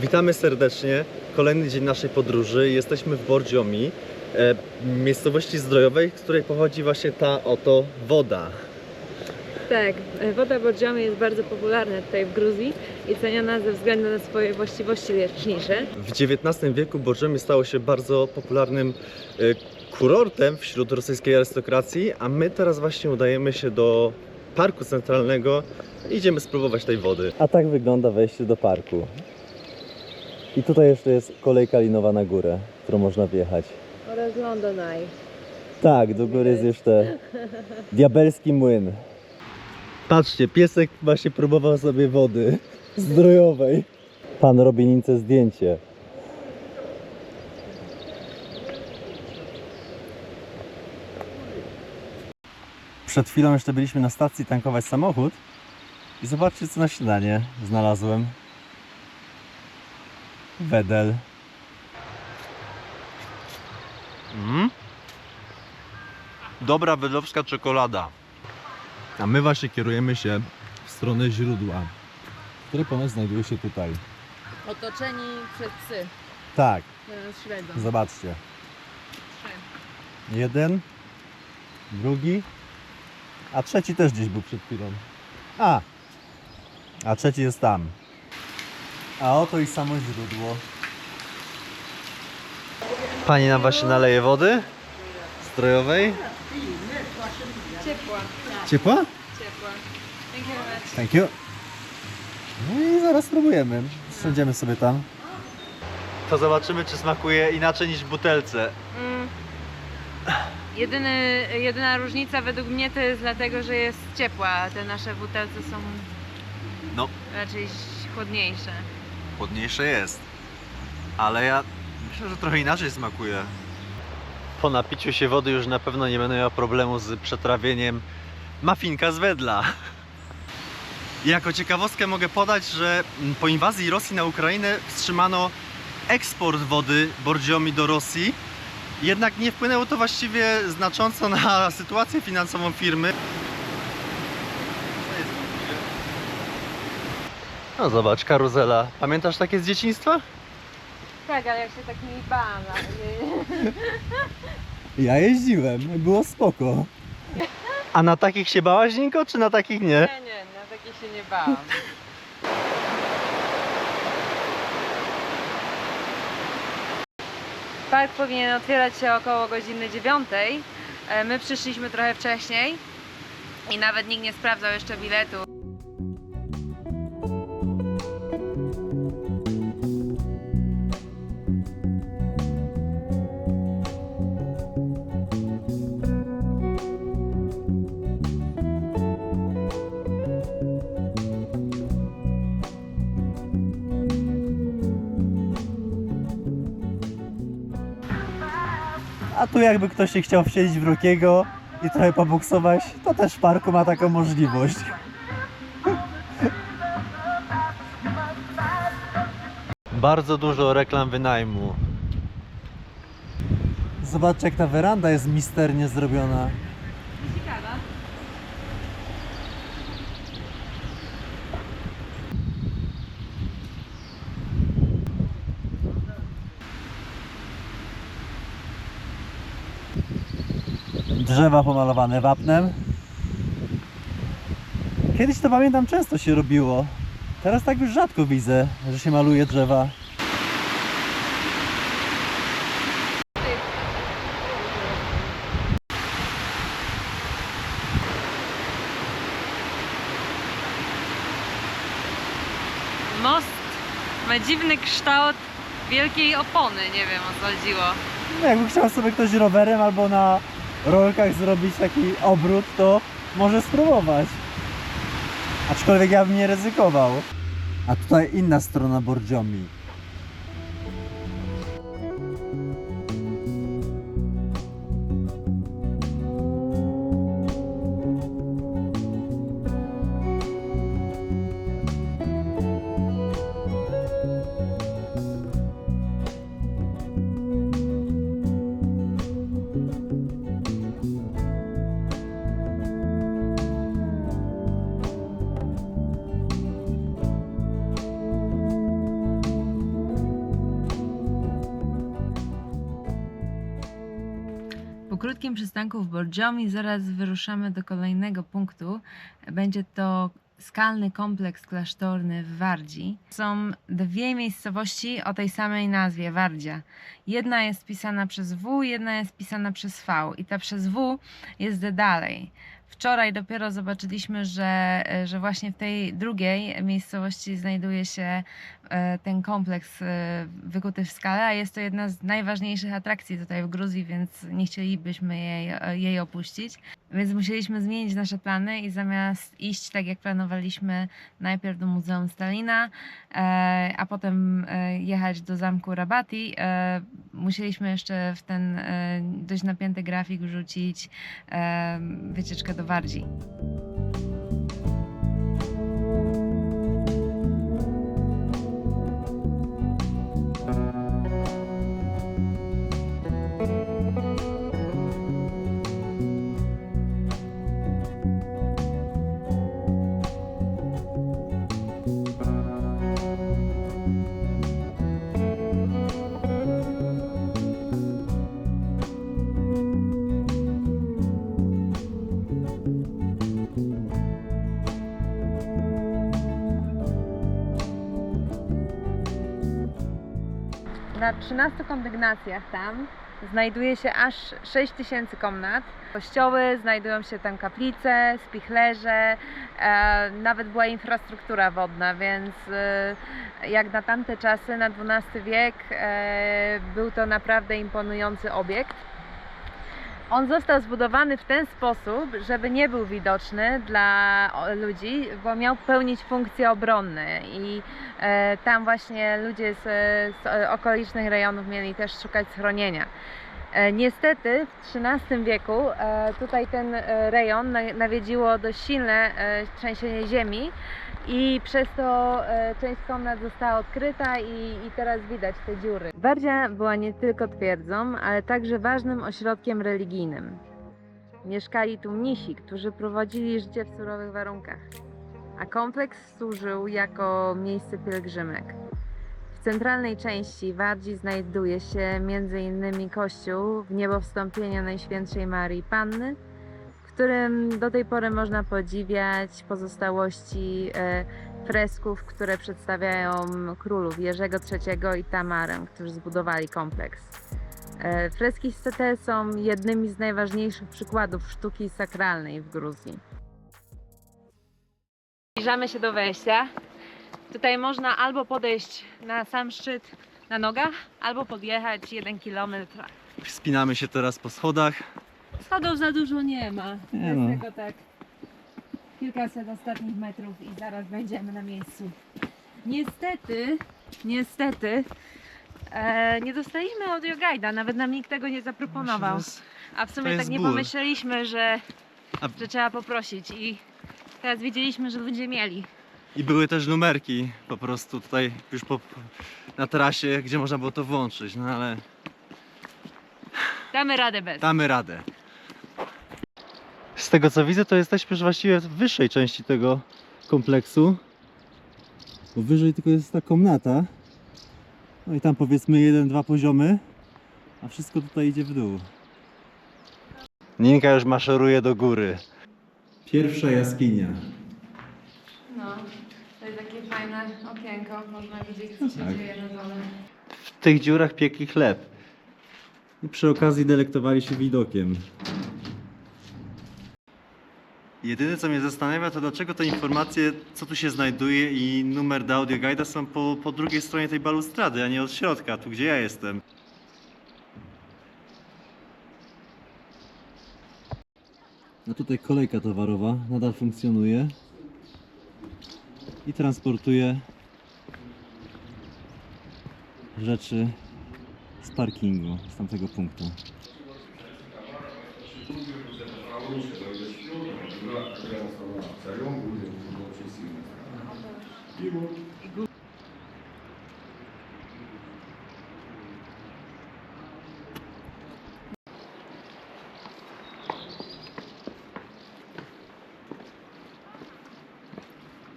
Witamy serdecznie. Kolejny dzień naszej podróży. Jesteśmy w Bordziomi, e, miejscowości zdrojowej, z której pochodzi właśnie ta oto woda. Tak, e, woda bordziamy jest bardzo popularna tutaj w Gruzji i ceniona ze względu na swoje właściwości lecznicze. W XIX wieku Bordziomi stało się bardzo popularnym e, kurortem wśród rosyjskiej arystokracji, a my teraz właśnie udajemy się do Parku Centralnego i idziemy spróbować tej wody. A tak wygląda wejście do parku. I tutaj jeszcze jest kolejka linowa na górę, którą można wjechać. Oraz London Eye. Tak, do góry jest jeszcze diabelski młyn. Patrzcie, piesek właśnie próbował sobie wody zdrojowej. Pan robi nince zdjęcie. Przed chwilą jeszcze byliśmy na stacji tankować samochód i zobaczcie co na śniadanie znalazłem. Wedel. Mm? Dobra wedlowska czekolada. A my właśnie kierujemy się w stronę źródła, które ponoć znajduje się tutaj. Otoczeni przez psy, Tak, które nas śledzą. zobaczcie. Trzy. Jeden, drugi, a trzeci też gdzieś był przed chwilą. A, a trzeci jest tam. A oto i samo źródło. Pani nam właśnie naleje wody strojowej. Ciepła, Ciepła? ciepła. Thank you very much. Thank you. No i zaraz spróbujemy. Siądziemy sobie tam. To zobaczymy, czy smakuje inaczej niż w butelce. Mm. Jedyny, jedyna różnica według mnie to jest dlatego, że jest ciepła, a te nasze butelce są No. raczej chłodniejsze. Chłodniejsze jest. Ale ja myślę, że trochę inaczej smakuje. Po napiciu się wody już na pewno nie będę miał problemu z przetrawieniem mafinka z wedla. Jako ciekawostkę mogę podać, że po inwazji Rosji na Ukrainę wstrzymano eksport wody Bordziomi do Rosji. Jednak nie wpłynęło to właściwie znacząco na sytuację finansową firmy. No zobacz, karuzela. Pamiętasz takie z dzieciństwa? Tak, ale jak się tak nie bałam. Ja jeździłem, było spoko. A na takich się bałaś, Zinko, czy na takich nie? Nie, nie, na takie się nie bałam. Park powinien otwierać się około godziny 9. E, My przyszliśmy trochę wcześniej i nawet nikt nie sprawdzał jeszcze biletu. Tu jakby ktoś się chciał wsiedzieć w Rokiego i trochę pobuksować, to też w parku ma taką możliwość. Bardzo dużo reklam wynajmu. Zobaczcie jak ta weranda jest misternie zrobiona. Drzewa pomalowane wapnem. Kiedyś to pamiętam często się robiło. Teraz tak już rzadko widzę, że się maluje drzewa. Most ma dziwny kształt wielkiej opony, nie wiem o co chodziło. No jakby chciał sobie ktoś rowerem albo na rolkach zrobić taki obrót, to może spróbować. Aczkolwiek ja bym nie ryzykował. A tutaj inna strona Bordziomi. Krótkim przystanku w Borgiomi zaraz wyruszamy do kolejnego punktu. Będzie to skalny kompleks klasztorny w Wardzi. Są dwie miejscowości o tej samej nazwie, Wardzia. Jedna jest pisana przez W, jedna jest pisana przez V i ta przez W jest dalej. Wczoraj dopiero zobaczyliśmy, że, że właśnie w tej drugiej miejscowości znajduje się e, ten kompleks e, wykuty w skale, a jest to jedna z najważniejszych atrakcji tutaj w Gruzji, więc nie chcielibyśmy jej, e, jej opuścić. Więc musieliśmy zmienić nasze plany i zamiast iść tak jak planowaliśmy, najpierw do Muzeum Stalina, e, a potem e, jechać do zamku Rabati, e, musieliśmy jeszcze w ten dość napięty grafik wrzucić wycieczkę do Wardzi. Na 13 kondygnacjach tam znajduje się aż 6 tysięcy komnat. Kościoły, znajdują się tam kaplice, spichlerze, e, nawet była infrastruktura wodna, więc e, jak na tamte czasy, na XII wiek, e, był to naprawdę imponujący obiekt. On został zbudowany w ten sposób, żeby nie był widoczny dla ludzi, bo miał pełnić funkcje obronne i e, tam właśnie ludzie z, z e, okolicznych rejonów mieli też szukać schronienia. E, niestety w XIII wieku e, tutaj ten e, rejon na- nawiedziło dość silne e, trzęsienie ziemi i przez to e, część komnat została odkryta i, i teraz widać te dziury. Wardzia była nie tylko twierdzą, ale także ważnym ośrodkiem religijnym. Mieszkali tu mnisi, którzy prowadzili życie w surowych warunkach, a kompleks służył jako miejsce pielgrzymek. W centralnej części Wardzi znajduje się m.in. kościół w niebo wstąpienia Najświętszej Marii Panny, którym do tej pory można podziwiać pozostałości e, fresków, które przedstawiają królów Jerzego III i Tamarę, którzy zbudowali kompleks. E, Freski z CT są jednymi z najważniejszych przykładów sztuki sakralnej w Gruzji. Zbliżamy się do wejścia. Tutaj można albo podejść na sam szczyt na nogach, albo podjechać jeden kilometr. Wspinamy się teraz po schodach. Schodów za dużo nie ma. Nie Jest no. tylko tak kilkaset ostatnich metrów i zaraz będziemy na miejscu. Niestety, niestety e, nie dostaliśmy audioguida, nawet nam nikt tego nie zaproponował. A w sumie jest tak nie ból. pomyśleliśmy, że, A- że trzeba poprosić i teraz wiedzieliśmy, że ludzie mieli. I były też numerki po prostu tutaj już po, na trasie, gdzie można było to włączyć, no ale Damy radę bez. damy radę. Z tego co widzę, to jesteśmy już właściwie w wyższej części tego kompleksu. Bo wyżej tylko jest ta komnata. No i tam powiedzmy jeden, dwa poziomy, a wszystko tutaj idzie w dół. Ninka już maszeruje do góry. Pierwsza jaskinia. No, to jest takie fajne okienko, można widzieć co się Tak. dzieje na dole. W tych dziurach piekli chleb. I przy okazji delektowali się widokiem. Jedyne co mnie zastanawia to dlaczego te informacje, co tu się znajduje i numer do audioguida są po, po drugiej stronie tej balustrady, a nie od środka, tu gdzie ja jestem. A tutaj kolejka towarowa nadal funkcjonuje i transportuje rzeczy z parkingu, z tamtego punktu.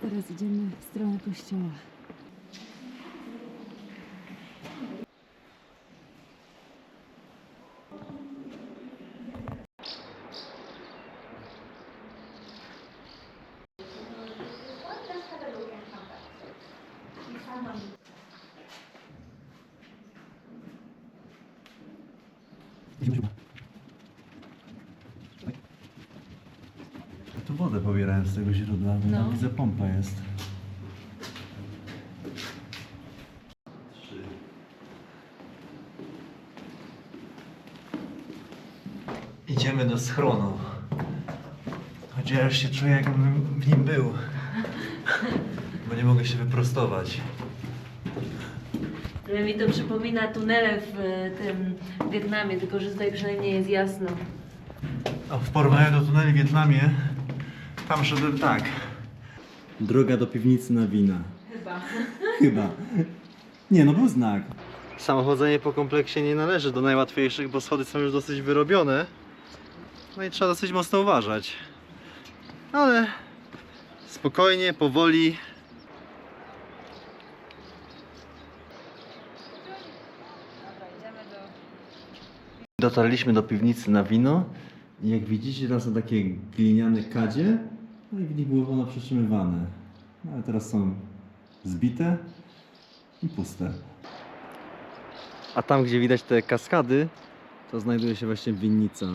Teraz idziemy w stronę kościoła. Tu wodę pobierałem z tego źródła, bo No. tam widzę pompa jest. Idziemy do schronu. Już się czuję jakbym w nim był. Bo nie mogę się wyprostować. Ale mi to przypomina tunele w e, tym Wietnamie, tylko że tutaj przynajmniej jest jasno. A w porównaniu do tuneli w Wietnamie, tam szedłem tak. Droga do piwnicy na wina. Chyba. Chyba. Nie, no był znak. Samochodzenie po kompleksie nie należy do najłatwiejszych, bo schody są już dosyć wyrobione. No i trzeba dosyć mocno uważać. Ale spokojnie, powoli. Dotarliśmy do piwnicy na wino i jak widzicie teraz są takie gliniane kadzie, no i w nich było wono przytrzymywane. No ale teraz są zbite i puste. A tam, gdzie widać te kaskady, to znajduje się właśnie winnica.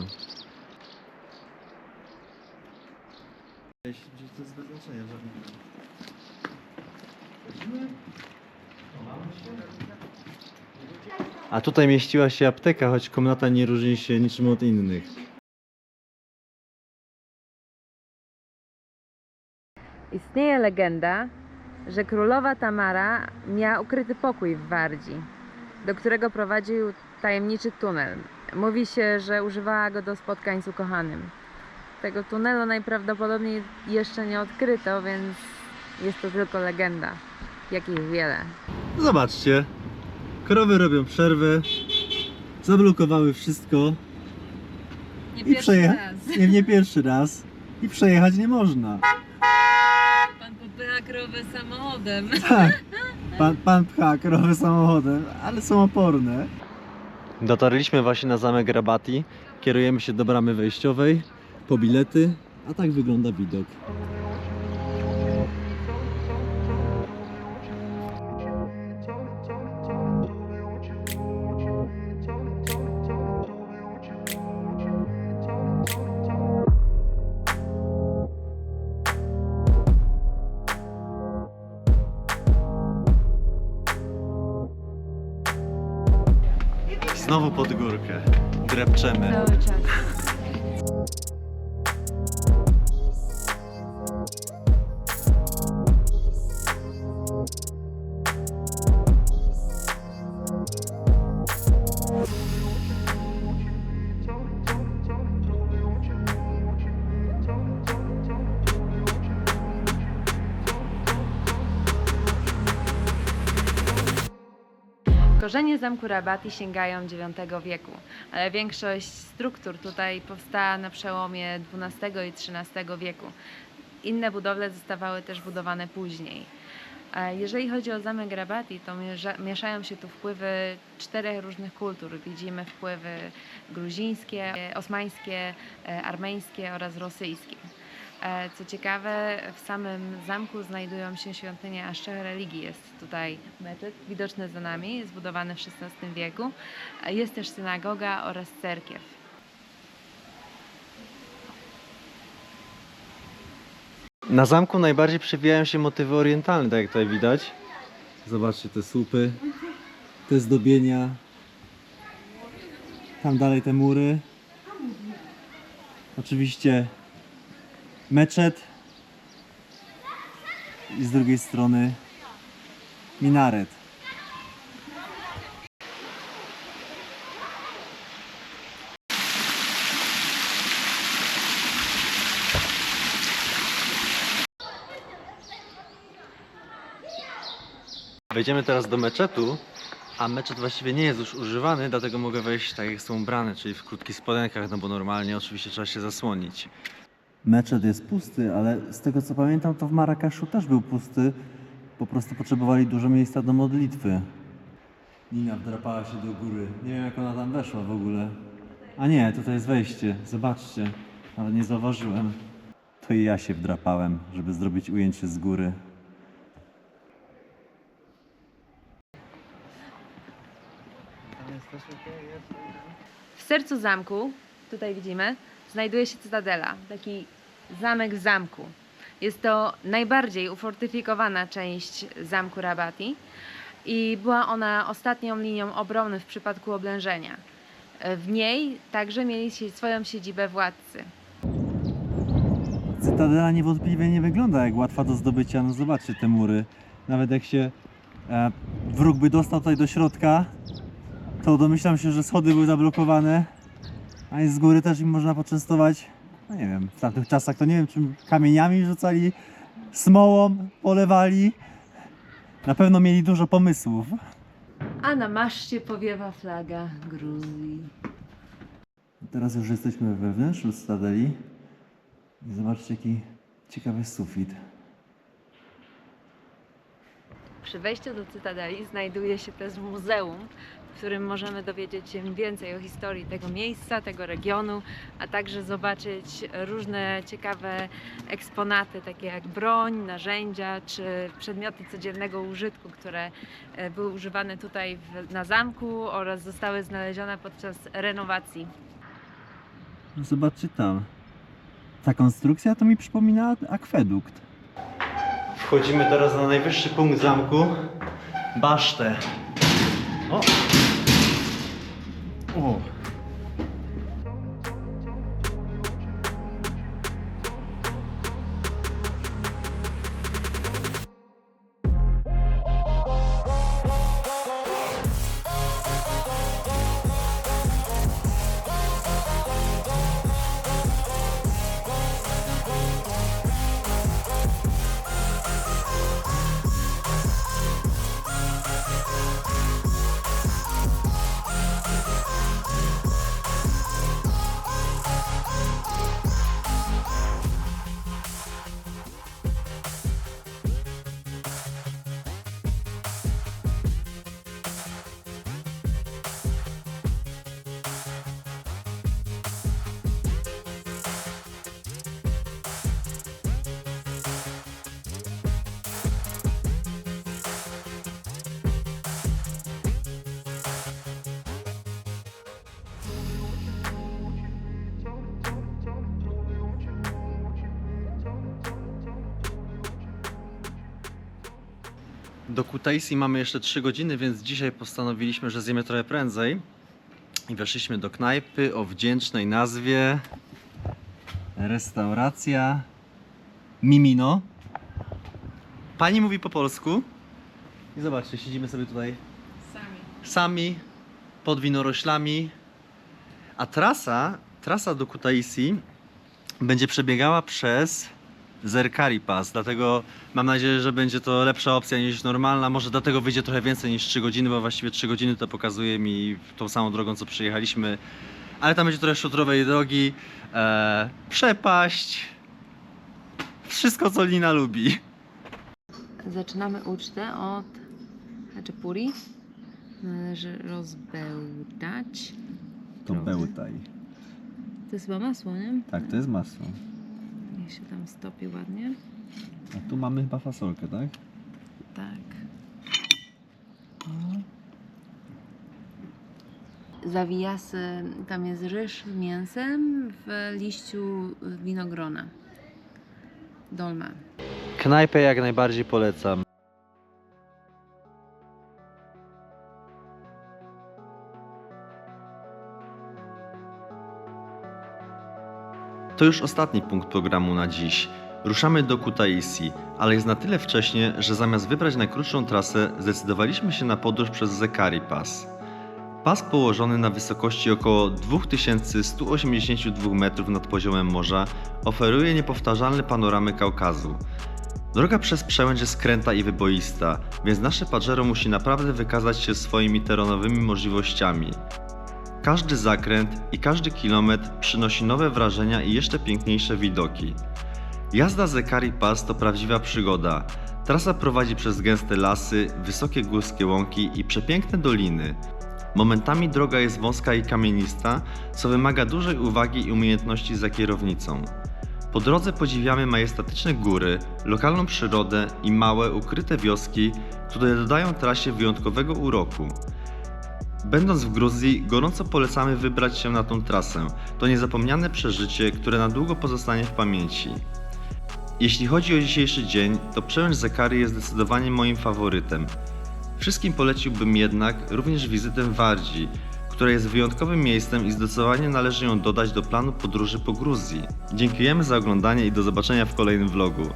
To jest bez znaczenia A tutaj mieściła się apteka, choć komnata nie różni się niczym od innych. Istnieje legenda, że królowa Tamara miała ukryty pokój w Wardzi, do którego prowadził tajemniczy tunel. Mówi się, że używała go do spotkań z ukochanym. Tego tunelu najprawdopodobniej jeszcze nie odkryto, więc jest to tylko legenda, jakich wiele. Zobaczcie, krowy robią przerwę, zablokowały wszystko Nie i przejechać. Nie, nie pierwszy raz. I przejechać nie można. Krowę samochodem. Tak. Pan, pan pcha krowy samochodem, ale są oporne. Dotarliśmy właśnie na zamek Rabati. Kierujemy się do bramy wejściowej po bilety, a tak wygląda widok. Korzenie zamku Rabati sięgają IX wieku, ale większość struktur tutaj powstała na przełomie XII i XIII wieku. Inne budowle zostawały też budowane później. Jeżeli chodzi o zamek Rabati, to mieszają się tu wpływy czterech różnych kultur. Widzimy wpływy gruzińskie, osmańskie, e, armeńskie oraz rosyjskie. E, Co ciekawe, w samym zamku znajdują się świątynie aż trzech religii. Jest tutaj meczet, widoczny za nami, zbudowany w XVI wieku. E, Jest też synagoga oraz cerkiew. Na zamku najbardziej przewijają się motywy orientalne, tak jak tutaj widać. Zobaczcie te słupy, te zdobienia. Tam dalej te mury. Oczywiście meczet. I z drugiej strony minaret. Wejdziemy teraz do meczetu, a meczet właściwie nie jest już używany, dlatego mogę wejść tak jak są ubrane, czyli w krótkich spodenkach, no bo normalnie oczywiście trzeba się zasłonić meczet jest pusty, ale z tego co pamiętam, to w Marrakeszu też był pusty. Po prostu potrzebowali dużo miejsca do modlitwy. Nina wdrapała się do góry. Nie wiem, jak ona tam weszła w ogóle. A nie, tutaj jest wejście. Zobaczcie. Ale nie zauważyłem. To i ja się wdrapałem, żeby zrobić ujęcie z góry. W sercu zamku, tutaj widzimy, znajduje się cytadela, taki zamek w zamku. Jest to najbardziej ufortyfikowana część zamku Rabati i była ona ostatnią linią obrony w przypadku oblężenia. W niej także mieli swoją siedzibę władcy. Cytadela niewątpliwie nie wygląda jak łatwa do zdobycia. No zobaczcie te mury. Nawet jak się e, wróg by dostał tutaj do środka, to domyślam się, że schody były zablokowane. A i z góry też im można poczęstować. No nie wiem, w tamtych czasach to nie wiem, czym kamieniami rzucali, smołą polewali. Na pewno mieli dużo pomysłów. A na maszcie powiewa flaga Gruzji. Teraz już jesteśmy we wnętrzu Cytadeli. I zobaczcie jaki ciekawy sufit. Przy wejściu do Cytadeli znajduje się też muzeum, w którym możemy dowiedzieć się więcej o historii tego miejsca, tego regionu, a także zobaczyć różne ciekawe eksponaty, takie jak broń, narzędzia czy przedmioty codziennego użytku, które e, były używane tutaj w, na zamku oraz zostały znalezione podczas renowacji. No Zobaczcie tam. Ta konstrukcja to mi przypomina akwedukt. Wchodzimy teraz na najwyższy punkt zamku. Basztę. O. Do Kutaisi mamy jeszcze 3 godziny, więc dzisiaj postanowiliśmy, że zjemy trochę prędzej. I weszliśmy do knajpy o wdzięcznej nazwie Restauracja Mimino. Pani mówi po polsku. I zobaczcie, siedzimy sobie tutaj sami pod winoroślami. A trasa, trasa do Kutaisi będzie przebiegała przez Zerkari Pass, dlatego mam nadzieję, że będzie to lepsza opcja niż normalna. Może dlatego wyjdzie trochę więcej niż 3 godziny, bo właściwie 3 godziny to pokazuje mi tą samą drogą, co przyjechaliśmy. Ale tam będzie trochę szutrowej drogi, e, przepaść, wszystko co Lina lubi. Zaczynamy ucztę od haczapuri. Należy rozbełtać. To bełtaj. To jest chyba masło, nie? Tak, to jest masło. Niech się tam stopi ładnie. A tu mamy chyba fasolkę, tak? Tak. Zawijasy, tam jest ryż z mięsem w liściu winogrona. Dolma. Knajpę jak najbardziej polecam. To już ostatni punkt programu na dziś. Ruszamy do Kutaisi, ale jest na tyle wcześnie, że zamiast wybrać najkrótszą trasę, zdecydowaliśmy się na podróż przez Zekari Pass. Pas położony na wysokości około 2182 metrów nad poziomem morza oferuje niepowtarzalne panoramy Kaukazu. Droga przez przełęcz jest skręta i wyboista, więc nasze Pajero musi naprawdę wykazać się swoimi terenowymi możliwościami. Każdy zakręt i każdy kilometr przynosi nowe wrażenia i jeszcze piękniejsze widoki. Jazda Zekari Pass to prawdziwa przygoda. Trasa prowadzi przez gęste lasy, wysokie górskie łąki i przepiękne doliny. Momentami droga jest wąska i kamienista, co wymaga dużej uwagi i umiejętności za kierownicą. Po drodze podziwiamy majestatyczne góry, lokalną przyrodę i małe, ukryte wioski, które dodają trasie wyjątkowego uroku. Będąc w Gruzji, gorąco polecamy wybrać się na tą trasę. To niezapomniane przeżycie, które na długo pozostanie w pamięci. Jeśli chodzi o dzisiejszy dzień, to przełęcz Zakary jest zdecydowanie moim faworytem. Wszystkim poleciłbym jednak również wizytę Wardzi, która jest wyjątkowym miejscem i zdecydowanie należy ją dodać do planu podróży po Gruzji. Dziękujemy za oglądanie i do zobaczenia w kolejnym vlogu.